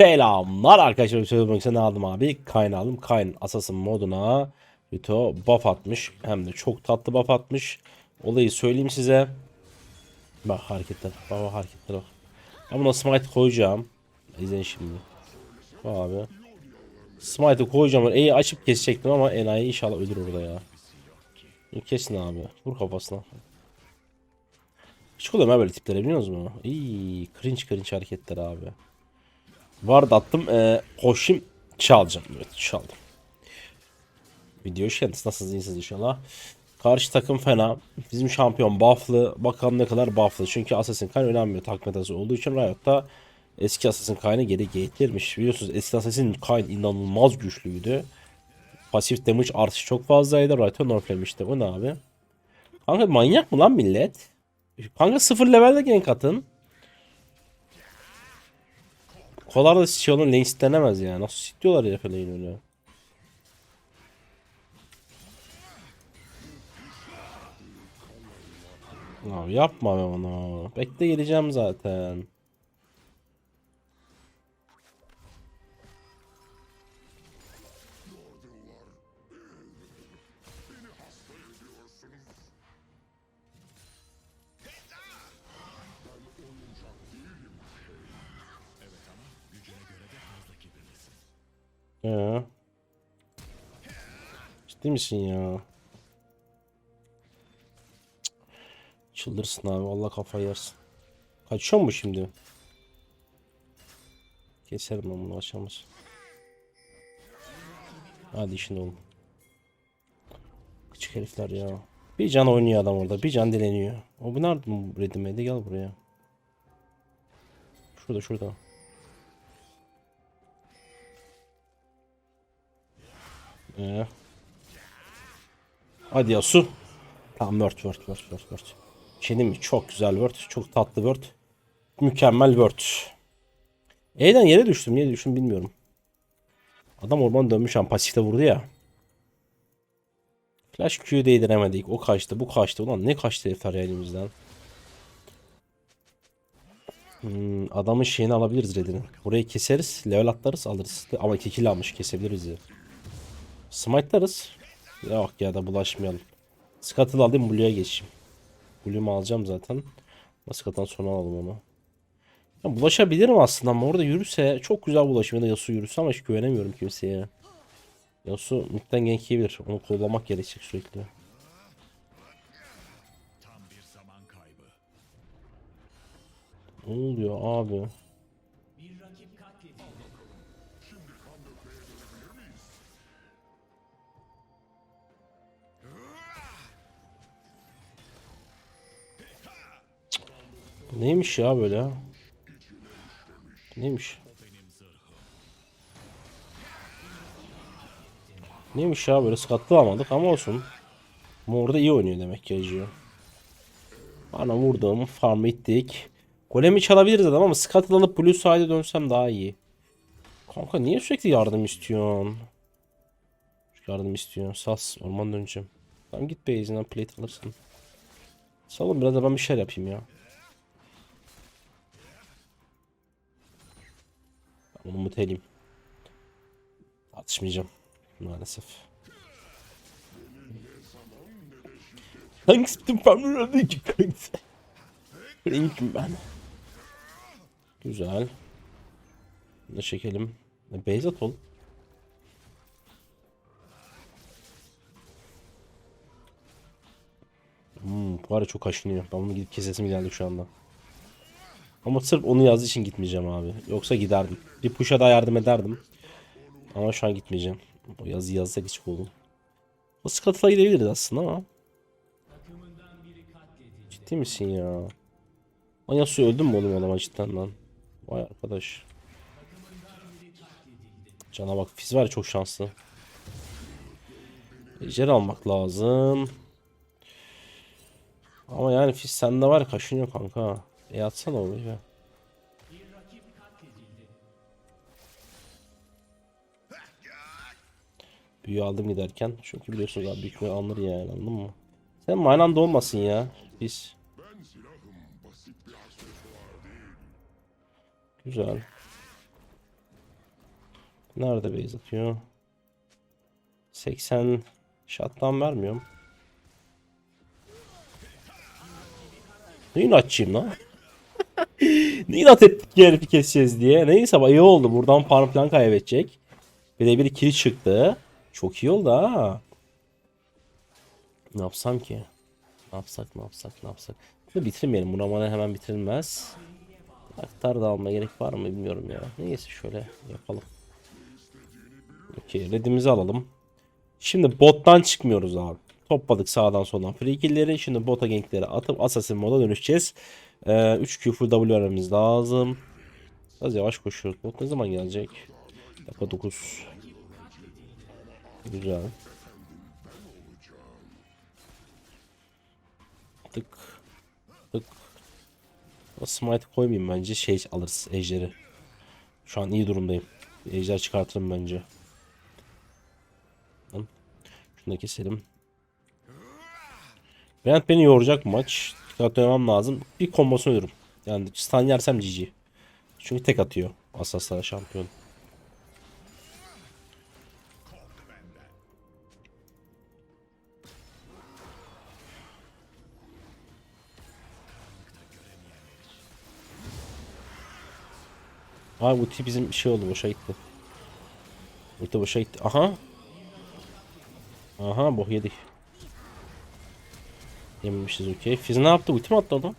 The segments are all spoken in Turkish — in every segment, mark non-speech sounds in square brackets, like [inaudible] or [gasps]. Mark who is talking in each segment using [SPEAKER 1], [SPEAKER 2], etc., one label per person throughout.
[SPEAKER 1] Selamlar arkadaşlar. Söylemek için ne aldım abi? Kayn aldım. Kayn Assassin moduna Yuto buff atmış. Hem de çok tatlı buff atmış. Olayı söyleyeyim size. Bak hareketler. Bak hareketler bak. Ben buna smite koyacağım. İzleyin şimdi. Bak abi. Smite'ı koyacağım. E'yi açıp kesecektim ama enayi inşallah ölür orada ya. Kesin abi. Vur kafasına. Hiç kullanmam böyle tipleri biliyor musunuz? İyi, cringe cringe hareketler abi. Vardı attım. Ee, koşayım çalacağım. Evet çaldım. Video hoş. Nasılsınız? iyisiniz inşallah. Karşı takım fena. Bizim şampiyon bufflı. Bakalım ne kadar bufflı. Çünkü Assassin Kayn önemli bir takım olduğu için Riot'ta eski Assassin Kayn'ı geri getirmiş. Biliyorsunuz eski Assassin Kayn inanılmaz güçlüydü. Pasif damage artışı çok fazlaydı. Riot'a nerflemişti. O ne abi? Kanka manyak mı lan millet? Kanka sıfır levelde gank atın. Kolar da sitiyorlar lane sitlenemez ya. Nasıl sitiyorlar ya falan öyle. Abi yapma be onu. Bekle geleceğim zaten. Ya. Ciddi misin ya? Çıldırsın abi. Allah kafayı yersin. Kaçıyor mu şimdi? Keserim ben bunu aşamaz. Hadi işin oğlum. Küçük herifler ya. Bir can oynuyor adam orada. Bir can dileniyor. O bu nerede bu redimeydi? Gel buraya. Şurada şurada. Ee. Hadi ya su. Tamam word word word word word. Şey mi? Çok güzel word. Çok tatlı word. Mükemmel word. E'den yere düştüm. Niye düştüm bilmiyorum. Adam orman dönmüş an pasifte vurdu ya. Flash Q'yu değdiremedik. O kaçtı. Bu kaçtı. Ulan ne kaçtı herifler ya elimizden. Hmm, adamın şeyini alabiliriz redini. Burayı keseriz. Level atlarız alırız. Ama 2 kill almış. Kesebiliriz ya. Smite'larız. Yok ya da bulaşmayalım. Scuttle'ı alayım Blue'ya geçeyim. Blue'umu alacağım zaten. Scuttle'dan sonra alalım onu. Ya bulaşabilirim aslında ama orada yürüse çok güzel bulaşım ya da Yasuo yürüse ama hiç güvenemiyorum kimseye. Yasuo midden gank yiyebilir. Onu kollamak gerekecek sürekli. Ne oluyor abi? Neymiş ya böyle? Neymiş? Neymiş ya böyle skatlı almadık ama olsun. Ama orada iyi oynuyor demek ki Acıyor. Bana vurdum. Farm ittik. Golemi çalabiliriz adam ama Scuttle alıp Blue side'e dönsem daha iyi. Kanka niye sürekli yardım istiyorsun? Yardım istiyorsun. Sas. Orman döneceğim. Tamam git base'inden plate alırsın. Salın biraz da ben bir şeyler yapayım ya. Onu muteleyim. Atışmayacağım. Maalesef. Hangisi bütün farmları ki kanka? Renkim ben. Güzel. Ne çekelim? Ne Beyzat ol. Hmm, bu ara çok kaşınıyor. Ben bunu gidip kesesim geldi şu anda. Ama sırf onu yazdığı için gitmeyeceğim abi. Yoksa giderdim. Bir push'a da yardım ederdim. Ama şu an gitmeyeceğim. O yazı yazsak hiç olur. O Scuttle'a gidebiliriz aslında ama. Ciddi misin ya? Lan Yasuo öldün mü oğlum adama cidden lan? Vay arkadaş. Cana bak Fizz var çok şanslı. Ejder almak lazım. Ama yani Fizz sende var kaşınıyor kanka. E atsana onu ya. Büyü aldım giderken. Çünkü biliyorsunuz abi büyük alınır yani anladın mı? Sen aynı anda olmasın ya. Biz. Güzel. Nerede base atıyor? 80 shot'tan vermiyorum. Ne inatçıyım lan? İnat ettik ki herifi keseceğiz diye. Neyse ama iyi oldu. Buradan farm falan kaybedecek. Bir de bir kill çıktı. Çok iyi oldu ha. Ne yapsam ki? Ne yapsak ne yapsak ne yapsak. Bunu bitirmeyelim. Buna bana hemen bitirilmez. Aktar da almaya gerek var mı bilmiyorum ya. Neyse şöyle yapalım. Okey redimizi alalım. Şimdi bottan çıkmıyoruz abi. Topladık sağdan soldan free. Şimdi bota gankleri atıp assassin moda dönüşeceğiz. Ee, 3 Q full W vermemiz lazım. Biraz yavaş koşuyoruz. Bot ne zaman gelecek? Dakika 9. Güzel. Tık. Tık. O smite koymayayım bence. Şey alırız ejderi. Şu an iyi durumdayım. Ejder çıkartırım bence. Şunu da keselim. Brent beni yoracak bu maç. Dikkat oynamam lazım. Bir kombosunu ölürüm. Yani stun yersem GG. Çünkü tek atıyor. Asaslara şampiyon. Abi ulti bizim şey oldu boşa gitti. Ulti boşa gitti. Aha. Aha boh yedik. Yememişiz okey. Fiz ne yaptı? Ulti mi attı adam?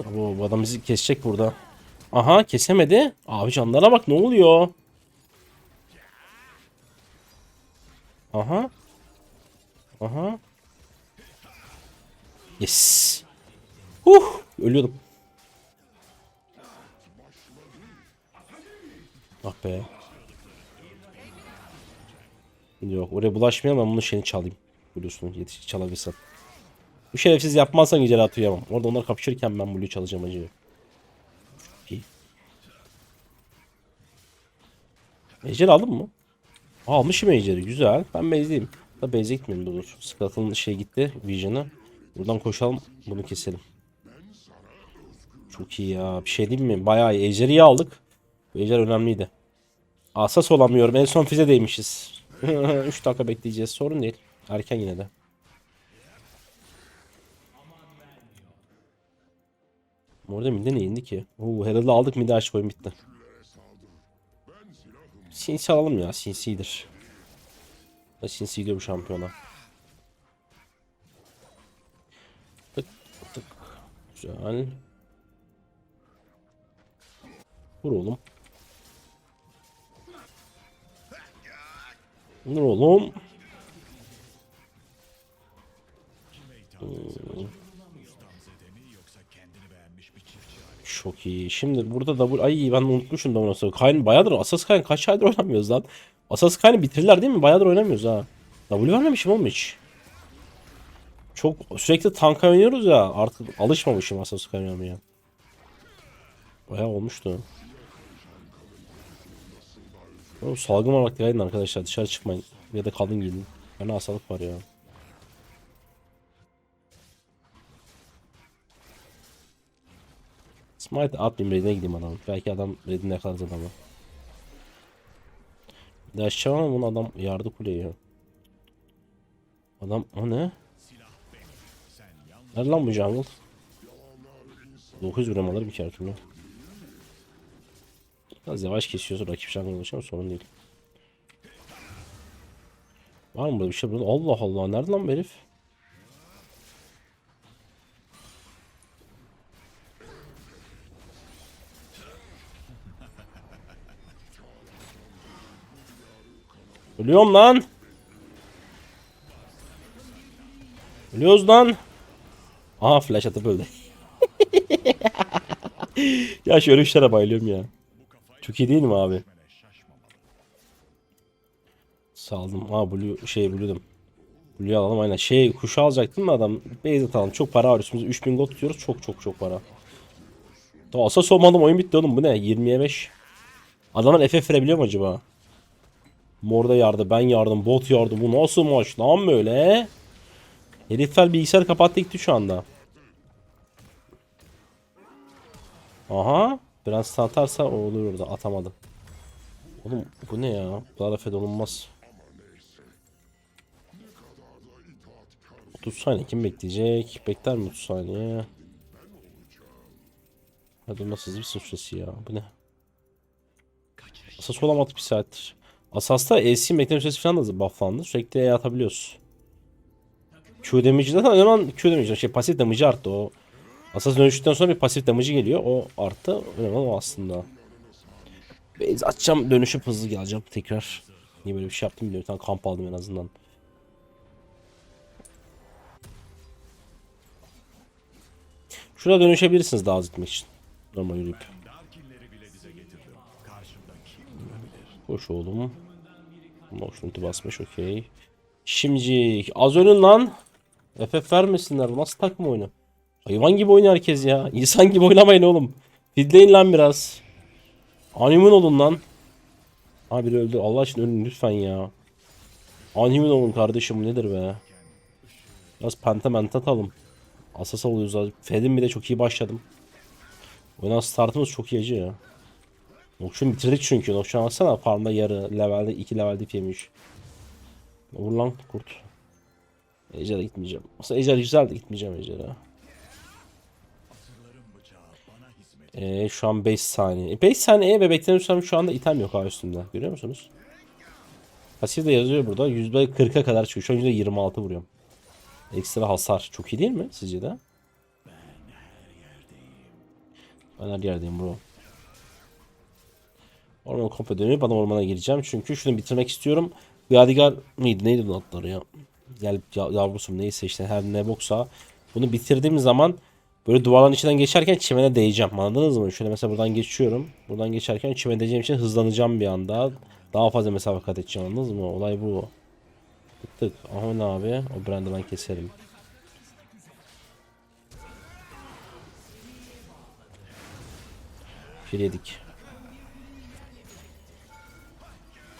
[SPEAKER 1] Abo, bu adam bizi kesecek burada. Aha kesemedi. Abi canlara bak ne oluyor? Aha. Aha. Yes. Huh, ölüyordum. Ah be. Yok oraya bulaşmayalım ben bunun şeyini çalayım. Blue'sunu yetiş çalabilirsem. Bu şerefsiz yapmazsan güzel atıyamam. Orada onlar kapışırken ben Blue'yu çalacağım. İyi. Ejder aldın mı? Aa, almışım Ejder'i güzel. Ben base'deyim. Da base'e gitmeyelim dur. Scuttle'ın şey gitti. Vision'ı. Buradan koşalım. Bunu keselim. Çok iyi ya. Bir şey diyeyim mi? Bayağı iyi. Ejder'i aldık. Ejder önemliydi. Asas olamıyorum. En son fize değmişiz. [laughs] 3 dakika bekleyeceğiz. Sorun değil. Erken yine de. Orada mide ne indi ki? Oo, Herald'ı aldık mide açık oyun bitti. Sinsi alalım ya. Sinsidir. Sinsi gidiyor bu şampiyona. Tık tık. Güzel. Vur oğlum. Vur oğlum. Çok iyi. Şimdi burada double... Ay ben unutmuşum da onu. Kayn bayağıdır. Asas Kayn kaç aydır oynamıyoruz lan. Asas Kayn'ı bitirirler değil mi? Bayağıdır oynamıyoruz ha. W vermemişim oğlum hiç. Çok sürekli tank oynuyoruz ya. Artık alışmamışım Asas Kayn oynamaya. Bayağı olmuştu. Oğlum salgın var vakti gaydın arkadaşlar. Dışarı çıkmayın. Ya da kalın gidin. Bana hastalık var ya. Smite atmayayım redine gideyim adam. Belki adam redine yakalarız adamı. Daşacağım ama bunu adam yardı kuleye ya. Adam o ne? Nerede lan bu jungle? 900 gram alır bir kere türlü. Biraz yavaş kesiyoruz rakip jungle olmuş ama sorun değil. Var mı burada bir şey burada? Allah Allah nerede lan bu herif? Ölüyorum lan. Ölüyoruz lan. Aha flash atıp öldü. [laughs] ya şu örüşlere bayılıyorum ya. Çok iyi değil mi abi? Saldım. Ha blue şey blue'dum. Blue'yu alalım aynen. Şey kuşu alacaktım da adam. Base atalım. Çok para var üstümüzde. 3000 gold tutuyoruz. Çok çok çok para. Daha asas olmadım oyun bitti oğlum. Bu ne? 20'ye 5. Adamlar FF verebiliyor mu acaba? Morda yardı, ben yardım, bot yardı. Bu nasıl maç lan böyle? Herifler bilgisayarı kapattı gitti şu anda. Aha. Biraz stun atarsa o olur orada. Atamadı. Oğlum bu ne ya? Bu kadar fed olunmaz. 30 saniye kim bekleyecek? Bekler mi 30 saniye? Hadi nasıl hızlı bir süresi ya? Bu ne? Asas olamadık bir saattir. Asas'ta ESC'nin bekleme süresi falan da bufflandı. Sürekli E atabiliyoruz. Q önemli olan Q damage'i. Şey pasif damage'i arttı o. Asas dönüştükten sonra bir pasif damage'i geliyor. O arttı. Önemli o aslında. Base açacağım dönüşüp hızlı geleceğim tekrar. Niye böyle bir şey yaptım bilmiyorum. Bir tane kamp aldım en azından. Şurada dönüşebilirsiniz daha gitmek için. Normal yürüyüp. Koş oğlum. Motion basmış okey. Şimdi az önün lan. FF vermesinler. Nasıl takım oyunu? Hayvan gibi oynuyor herkes ya. [laughs] İnsan gibi oynamayın oğlum. Fidleyin lan biraz. Animun olun lan. Ha biri öldü. Allah için ölün lütfen ya. Animun olun kardeşim nedir be? Biraz pentament atalım. Asas alıyoruz abi. Fed'in bir de çok iyi başladım. Oyundan startımız çok iyi acı ya. Nokşun bitirdik çünkü. Nokşun baksana farmda yarı levelde 2 levelde yemiş. Vur lan kurt. Ejder'e gitmeyeceğim. Aslında Ejder güzel de gitmeyeceğim Ejder'e. Ee, şu an 5 saniye. 5 saniye ve beklenen sürem şu anda item yok abi üstümde. Görüyor musunuz? Pasif de yazıyor burada. %40'a kadar çıkıyor. Şu an %26 vuruyorum. Ekstra hasar. Çok iyi değil mi sizce de? Ben her yerdeyim bro. Orman komple dönüyor. Bana ormana gireceğim. Çünkü şunu bitirmek istiyorum. Yadigar mıydı? Neydi bunun adları ya? Gel ya, yavrusum neyse işte her ne boksa. Bunu bitirdiğim zaman böyle duvarların içinden geçerken çimene değeceğim. Anladınız mı? Şöyle mesela buradan geçiyorum. Buradan geçerken çimene değeceğim için hızlanacağım bir anda. Daha fazla mesafe kat edeceğim. Anladınız mı? Olay bu. Aha ne abi? O brand'i ben keserim. Bir yedik.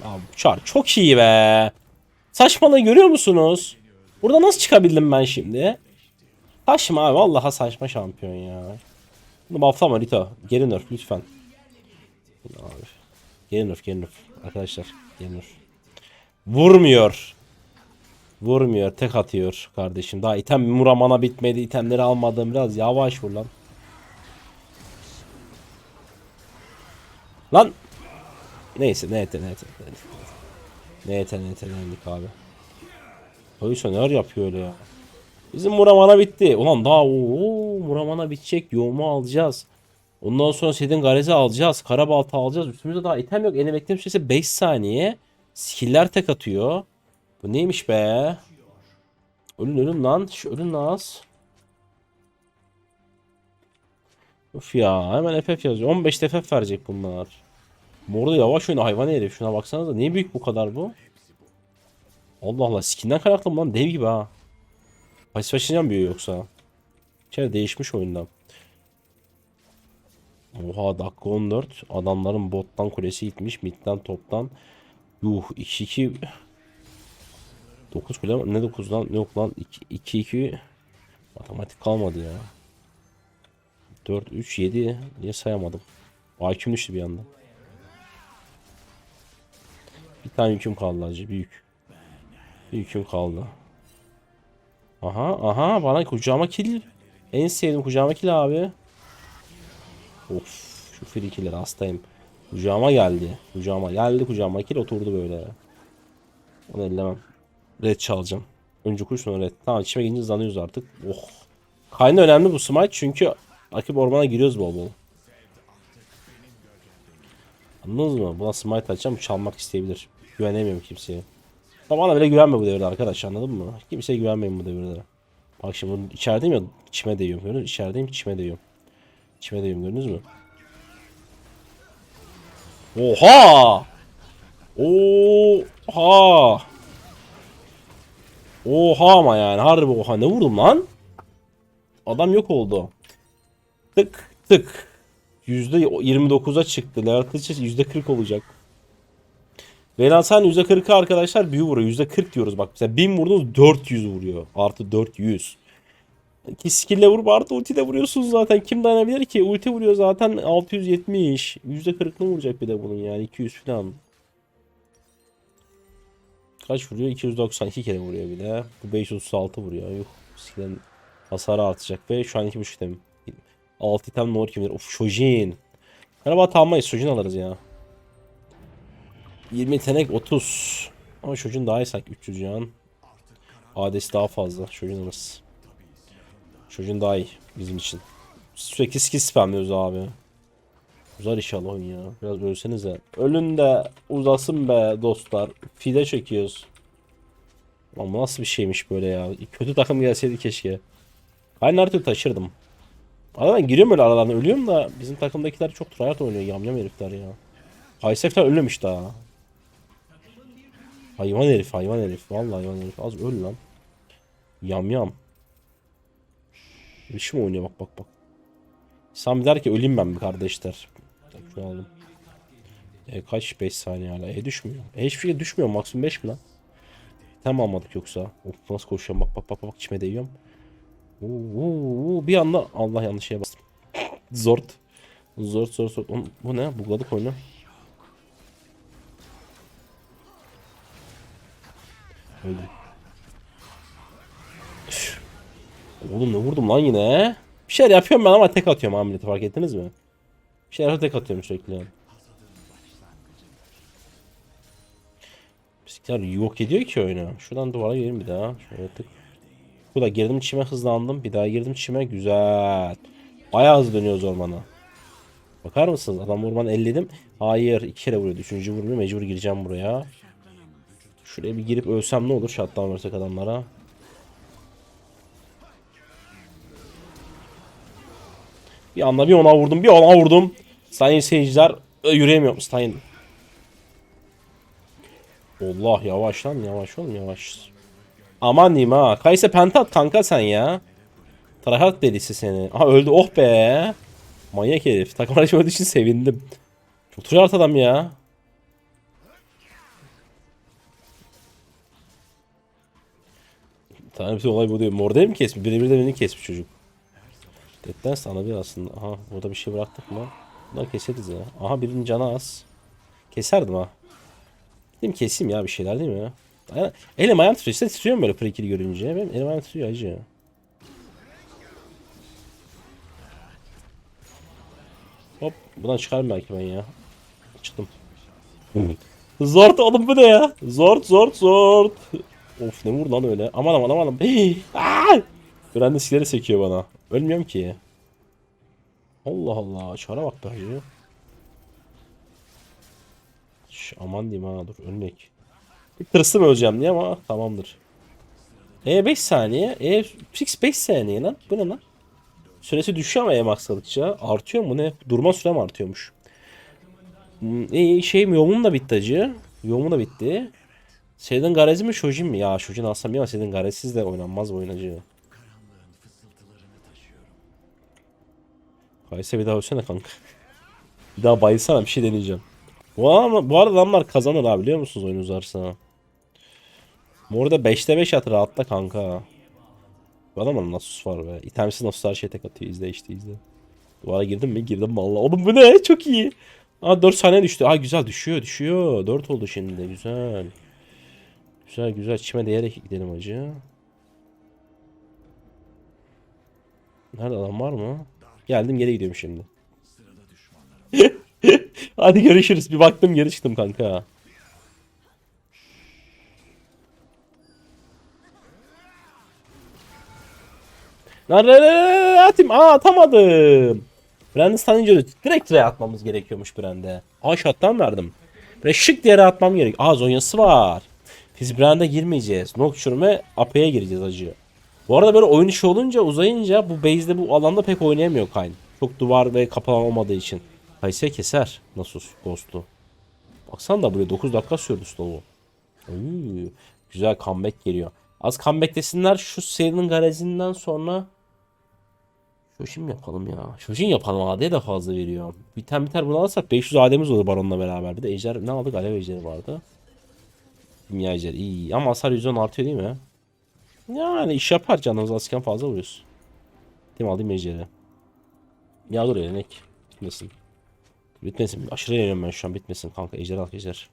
[SPEAKER 1] Abi çar çok iyi be. Saçmalığı görüyor musunuz? Burada nasıl çıkabildim ben şimdi? Saçma abi vallahi saçma şampiyon ya. Bunu bufflama Rito. Geri nerf lütfen. Abi. Geri nerf geri nerf. Arkadaşlar geri nerf. Vurmuyor. Vurmuyor. Tek atıyor kardeşim. Daha item muramana bitmedi. itemleri almadım. Biraz yavaş vur lan. Lan. Neyse neyse neyse. Neyse neyse yendik abi. Oysa neler yapıyor öyle ya. Bizim Muramana bitti. Ulan daha o Muramana bitecek. Yoğumu alacağız. Ondan sonra Sedin Garez'i alacağız. Karabalta alacağız. Üstümüzde daha item yok. Eline bekleme süresi 5 saniye. Skiller tek atıyor. Bu neymiş be? Ölün ölün lan. Şu ölün az. Of ya hemen FF yazıyor. 15 FF verecek bunlar. Morda yavaş oyna hayvan herif. Şuna baksanıza. Niye büyük bu kadar bu? Allah Allah skinden kaynaklı mı lan? Dev gibi ha. Pasif açınca mı büyüyor yoksa? İçeri değişmiş oyundan. Oha dakika 14. Adamların bottan kulesi gitmiş. Midden toptan. Yuh 2-2. 9 kule? Ne 9 lan? Yok lan 2-2. Matematik kalmadı ya. 4 3 7 niye sayamadım? IQ'm düştü bir anda. Bir tane yüküm kaldı acı büyük. Bir yüküm kaldı. Aha aha bana kucağıma kill. En sevdiğim kucağıma kill abi. Of şu free killer hastayım. Kucağıma geldi. Kucağıma geldi kucağıma kill oturdu böyle. Onu ellemem. Red çalacağım. Önce kuş sonra red. Tamam içime girince hızlanıyoruz artık. Oh. Kayna önemli bu smite çünkü rakip ormana giriyoruz bol bol. Anladınız mı? Buna smite açacağım çalmak isteyebilir. Güvenemiyorum kimseye. Bana bile güvenme bu devirde arkadaş anladın mı? Kimseye güvenmeyin bu devirde. Bak şimdi bunu içerideyim ya içime değiyorum gördünüz mü? İçerideyim içime değiyorum. İçime değiyorum gördünüz mü? Oha! Oha! Oha ama yani harbi oha ne vurdum lan? Adam yok oldu. Tık tık. %29'a çıktı. Level kılıç %40 olacak. Velansan %40'a arkadaşlar büyü vuruyor. %40 diyoruz bak. Mesela 1000 vurdunuz 400 vuruyor. Artı 400. Ki skill'le vurup artı ulti de vuruyorsunuz zaten. Kim dayanabilir ki? Ulti vuruyor zaten 670. %40'ını vuracak bir de bunun yani 200 falan. Kaç vuruyor? 292 kere vuruyor bir de. Bu 536 vuruyor. Yuh. Skill'in hasarı artacak ve şu an 2.5 item. 6 item nor kimdir? Of Shojin. Galiba tamamlayız. Shojin alırız ya. 20 yetenek 30. Ama Shojin daha iyi sanki 300 can. Adesi daha fazla. Shojin alırız. Shojin daha iyi bizim için. Sürekli skill spamlıyoruz abi. Uzar inşallah oyun ya. Biraz ölsenize. Ölün de uzasın be dostlar. Fide çekiyoruz. Ama nasıl bir şeymiş böyle ya. Kötü takım gelseydi keşke. Her türlü taşırdım. Arada ben giriyorum öyle aralarına ölüyorum da bizim takımdakiler çok tryhard oynuyor. Yamyam herifler ya. Kaysef falan ölmemiş daha. Hayvan herif hayvan herif. Vallahi hayvan herif. Az öl lan. Yamyam. Bir şey mi oynuyor bak bak bak. Sami der ki öleyim ben bir kardeşler. Şunu aldım. E kaç 5 saniye hala. E düşmüyor. E hiçbir şey düşmüyor. Maksimum 5 mi lan? Tamam almadık yoksa. Of nasıl koşuyorum bak bak bak bak içime değiyorum. Oo, oo, oo, bir anda Allah yanlış şeye bastım. [laughs] Zort. Zort zort zort. Bu ne? Bugladık oyunu. Öldüm. Üf. Oğlum ne vurdum lan yine? Bir şeyler yapıyorum ben ama tek atıyorum ameliyatı fark ettiniz mi? Bir şeyler tek atıyorum sürekli. Bizimkiler yok ediyor ki oyunu. Şuradan duvara gireyim bir daha. Şöyle tık. Bu da girdim çime hızlandım. Bir daha girdim çime. Güzel. Bayağı hızlı dönüyoruz ormana. Bakar mısınız? Adam ormanı elledim. Hayır. iki kere vuruyor. Üçüncü vurmuyor. Mecbur gireceğim buraya. Şuraya bir girip ölsem ne olur? Shutdown versek adamlara. Bir anda bir ona vurdum. Bir ona vurdum. Sayın seyirciler. Yürüyemiyorum. Sayın. Allah yavaş lan yavaş oğlum yavaş. Aman diyeyim ha. Kayse pentat kanka sen ya. Tryhard delisi seni. Aha öldü oh be. Manyak herif. Takım arkadaşım öldüğü için sevindim. Çok tryhard adam ya. Tamam bir olay bu değil. Morda'yı mı kesmiş? Birebir de beni kesmiş çocuk. Deadden sana bir aslında. Aha burada bir şey bıraktık mı? Bunları keseriz ya. Aha birinin canı az. Keserdim ha. Değil mi keseyim ya bir şeyler değil mi ya? Aynen. Elim ayağım titriyor. İşte titriyorum böyle prekili görünce. Benim elim ayağım titriyor acı. Hop. Buradan çıkarım belki ben ya. Çıktım. zort oğlum bu ne ya? Zort zort zort. Of ne vur lan öyle. Aman aman aman. [gasps] De sileri sekiyor bana. Ölmüyorum ki. Allah Allah. Çara bak hacı. Şş, aman diyeyim ha dur ölmek. Bir tırsım öleceğim diye ama tamamdır. E 5 saniye. E fix 5 saniye lan. Bu ne lan? Süresi düşüyor ama E maksadıkça. Artıyor mu ne? Durma sürem artıyormuş. Hmm, E, şey mi? Yomun da bitti acı. Yomun da bitti. Seydin Garezi mi Shojin mi? Ya Shojin alsam iyi ama Seydin Garezsiz de oynanmaz bu oynacı. Kayse bir daha ölsene kanka. bir daha bayılsana bir şey deneyeceğim. Bu, adam, bu arada adamlar kazanır abi biliyor musunuz oyun uzarsa. Bu arada 5'te 5 at rahatta kanka. Bu adamın Nasus var be. İtemsiz Nasus her şeye tek atıyor. İzle işte izle. Duvara girdim mi? Girdim valla. Oğlum bu ne? Çok iyi. Aa 4 saniye düştü. Aa güzel düşüyor düşüyor. 4 oldu şimdi güzel. Güzel güzel. Çime değerek gidelim acı. Nerede adam var mı? Geldim geri gidiyorum şimdi. [laughs] Hadi görüşürüz. Bir baktım geri çıktım kanka. Nerede atayım? Aa atamadım. Brandon Stanninger'ı direkt R'ye atmamız gerekiyormuş Brand'e. Aa shot'tan verdim. Böyle şık diye atmam gerek. Aa zonyası var. Biz Brand'e girmeyeceğiz. Nocturne ve AP'ye gireceğiz acı. Bu arada böyle oyun işi olunca uzayınca bu base'de bu alanda pek oynayamıyor Kayn. Çok duvar ve kapalı olmadığı için. Kayse keser. Nasus Ghost'u. Baksana da buraya 9 dakika sürdü slow'u. Güzel comeback geliyor. Az comeback desinler şu serinin garajinden sonra Shojin yapalım ya. Shojin yapalım AD'ye de fazla veriyor. Biten biter bunu alırsak 500 AD'miz olur Baron'la beraber. Bir de Ejder ne aldık? Alev Ejder'i vardı. Kimya Ejder'i iyi ama hasar %10 artıyor değil mi? Yani iş yapar canımız azken fazla vuruyoruz. Bekleyeyim alayım ejderi. Ya dur yenek. Bitmesin. Bitmesin. Aşırı yeniyorum ben şu an. Bitmesin kanka. Ejder al ejder.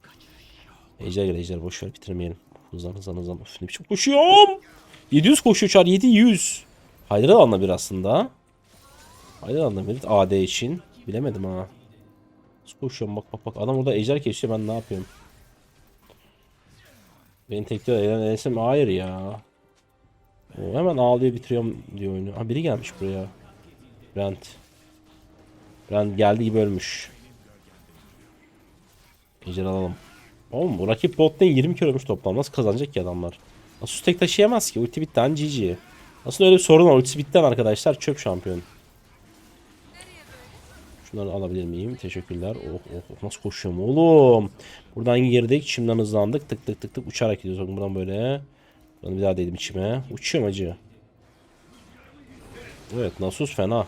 [SPEAKER 1] Ejder gel ejder. Boş ver bitirmeyelim. Hızlan hızlan hızlan. Üf ne biçim koşuyorum. 700 koşuyor çar. 700. Haydar alma bir aslında. Haydar alma bir AD için. Bilemedim ha. Koşuyorum bak bak bak. Adam orada ejder kesiyor ben ne yapıyorum. Beni tekrar elen elesem hayır ya. Oo, hemen ağlıyor bitiriyorum diyor oyunu. Ha biri gelmiş buraya. Brent. Brent geldi gibi ölmüş. Ejder alalım. Oğlum bu rakip bot lane 20 kere ölmüş toplam. Nasıl kazanacak ki adamlar? Asus tek taşıyamaz ki. Ulti bitti. Hani GG. Aslında öyle bir sorun var. Ultisi bitti arkadaşlar. Çöp şampiyon. Şunları alabilir miyim? Teşekkürler. Oh oh oh. Nasıl koşuyorum oğlum. Buradan girdik. Şimdiden hızlandık. Tık tık tık tık. Uçarak gidiyoruz. Bakın buradan böyle. Buradan bir daha dedim içime. Uçuyorum acı. Evet Nasus fena.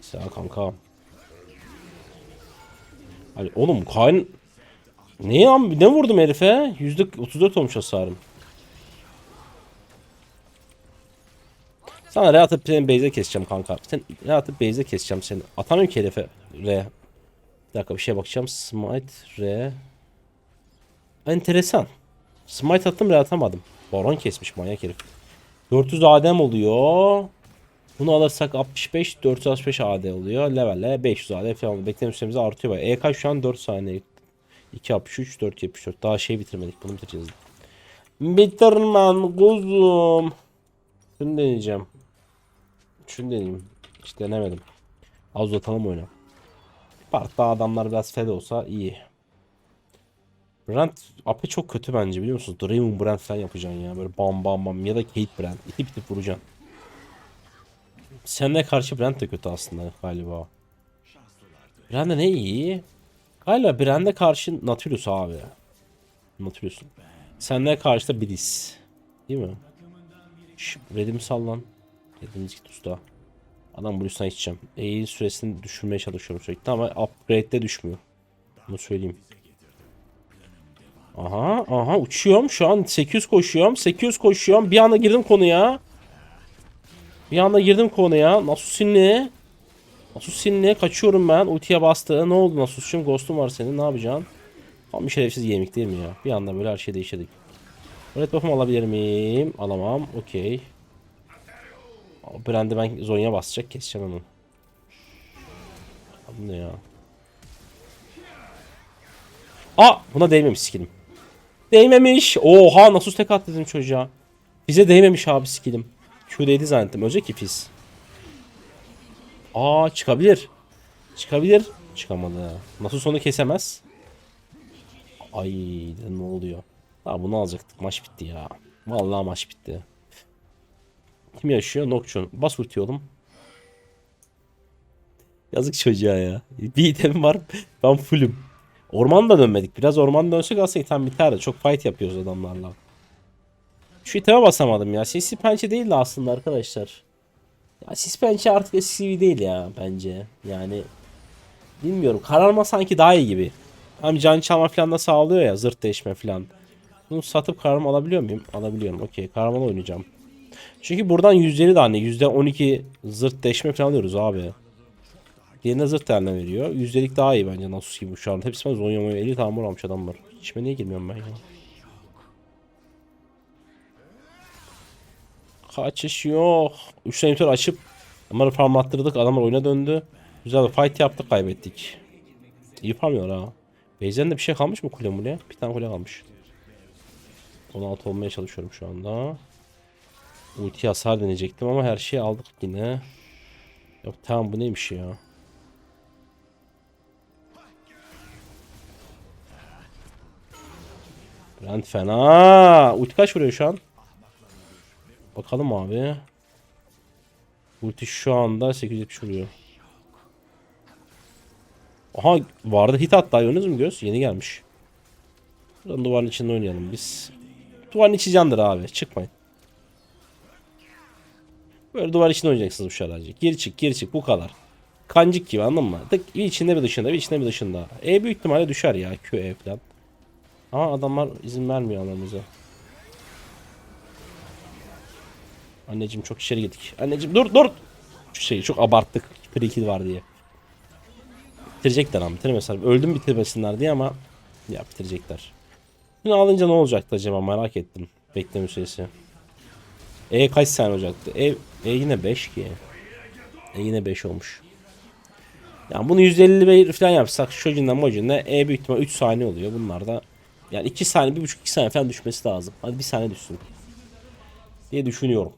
[SPEAKER 1] Sağ kanka. Hani oğlum Kayn ne ya ne vurdum herife? Yüzde 34 olmuş hasarım. Sana re atıp seni base'e keseceğim kanka. Sen re atıp base'e keseceğim seni. Atamıyorum ki herife re. Bir dakika bir şeye bakacağım. Smite re. Enteresan. Smite attım re atamadım. Baron kesmiş manyak herif. 400 ADM oluyor. Bunu alırsak 65 465 AD oluyor. Level'le 500 AD falan. Bekleme süremiz artıyor. bayağı. EK şu an 4 saniye. 263 474. Daha şey bitirmedik. Bunu bitireceğiz. Bitirmem kuzum. Şunu deneyeceğim. Şunu deneyeyim. Hiç denemedim. Az uzatalım oyunu. Part daha adamlar biraz fed olsa iyi. Brand AP çok kötü bence biliyor musunuz? Draven Brand falan yapacaksın ya. Böyle bam bam bam ya da Kate Brand. İtip itip vuracaksın. Senle karşı Brand de kötü aslında galiba. Brand ne iyi? Galiba Brand'e karşı Nautilus abi. Nautilus. Senle karşı da Bliss. Değil mi? Şş, Red'imi sallan. Red'imiz git usta. Adam Blue'suna içeceğim. E'yi süresini düşürmeye çalışıyorum sürekli ama upgrade'de düşmüyor. Bunu söyleyeyim. Aha aha uçuyorum şu an. 800 koşuyorum 800 koşuyorum. Bir anda girdim konuya. Bir anda girdim konuya. Nasus'inle Nasus'inle kaçıyorum ben. Ultiye bastı. Ne oldu Nasus'cum ghost'um var senin. Ne yapacaksın? Tam bir şerefsiz yemik değil mi ya? Bir anda böyle her şey değiştirdik Red buff'ımı alabilir miyim? Alamam. Okey Brand'i ben Zonya'ya basacak keseceğim onu Bu ne ya Aa buna değmemiş skillim Değmemiş. Oha nasıl tek at dedim çocuğa. Bize değmemiş abi skillim. Q değdi zannettim. Ölecek ki pis. Aa çıkabilir. Çıkabilir. Çıkamadı. Nasıl sonu kesemez. Ay ne oluyor? Ha bunu alacaktık. Maç bitti ya. Vallahi maç bitti. Kim yaşıyor? Nocturne. Bas ulti oğlum. Yazık çocuğa ya. Bir item var. Ben fullüm. Orman da dönmedik. Biraz orman dönsek aslında tam biter Çok fight yapıyoruz adamlarla. Şu iteme basamadım ya. Sisi pençe değil de aslında arkadaşlar. Ya sis pençe artık eskisi gibi değil ya bence. Yani bilmiyorum. Kararma sanki daha iyi gibi. Hem can çalma falan da sağlıyor ya. Zırt değişme falan. Bunu satıp kararma alabiliyor muyum? Alabiliyorum. Okey. Kararmalı oynayacağım. Çünkü buradan yüzdeli de hani %12 zırt değişme falan alıyoruz abi. Diğerine zırt değerine veriyor. Yüzdelik daha iyi bence Nasus gibi an. Hepsi ben Zonya Monya 50 tamir almış adam var. İçime niye girmiyorum ben ya? Kaçış yok. 3 senatör açıp onları farm attırdık. Adamlar oyuna döndü. Güzel bir fight yaptık kaybettik. İyi farmıyor ha. Base'den de bir şey kalmış mı kule mule? Bir tane kule kalmış. 16 olmaya çalışıyorum şu anda. Ulti hasar deneyecektim ama her şeyi aldık yine. Yok tamam bu neymiş ya? Brand fena. Ulti kaç vuruyor şu an? Bakalım abi. Ulti şu anda 870 vuruyor. Aha vardı hit hatta gördünüz mü göz? Yeni gelmiş. Buradan duvarın içinde oynayalım biz. Duvarın içi candır abi. Çıkmayın. Böyle duvar içinde oynayacaksınız bu şarajı. Gir çık gir çık bu kadar. Kancık gibi anladın mı? Tık bir içinde bir dışında bir içinde bir dışında. E büyük ihtimalle düşer ya Q E falan. Ama adamlar izin vermiyor anamıza. Anneciğim çok içeri gittik. Anneciğim dur dur. Şu şeyi çok abarttık. Free var diye. Bitirecekler ama bitirmesinler. Öldüm bitirmesinler diye ama ya bitirecekler. Bunu alınca ne olacaktı acaba merak ettim. Bekleme süresi. E kaç saniye olacaktı? E, e yine 5 ki. E yine 5 olmuş. Yani bunu 150 falan yapsak çocuğundan mocundan E büyük ihtimal 3 saniye oluyor. Bunlar da yani 2 saniye 1,5-2 saniye falan düşmesi lazım. Hadi 1 saniye düşsün. Diye düşünüyorum.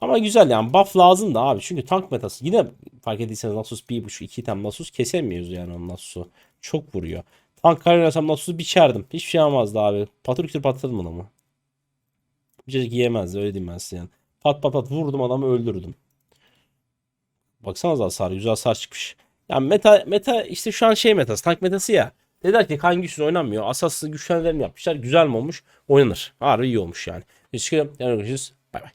[SPEAKER 1] Ama güzel yani buff lazım da abi. Çünkü tank metası yine fark ettiyseniz Nasus 1.5 2 item Nasus kesemiyoruz yani onun Nasus'u. Çok vuruyor. Tank kaynasam Nasus'u biçerdim. Hiçbir şey olmazdı abi. Patır kütür patladım onu ama. Bir şey yiyemezdi öyle diyeyim ben size yani. Pat pat pat vurdum adamı öldürdüm. Baksanıza hasar. Güzel hasar çıkmış. Yani meta meta işte şu an şey metası. Tank metası ya. Dediler ki kan güçsüz oynanmıyor. Asaslı güçlendirme yapmışlar. Güzel mi olmuş? Oynanır. Harbi iyi olmuş yani. Teşekkür ederim. Yarın görüşürüz. Bay bay.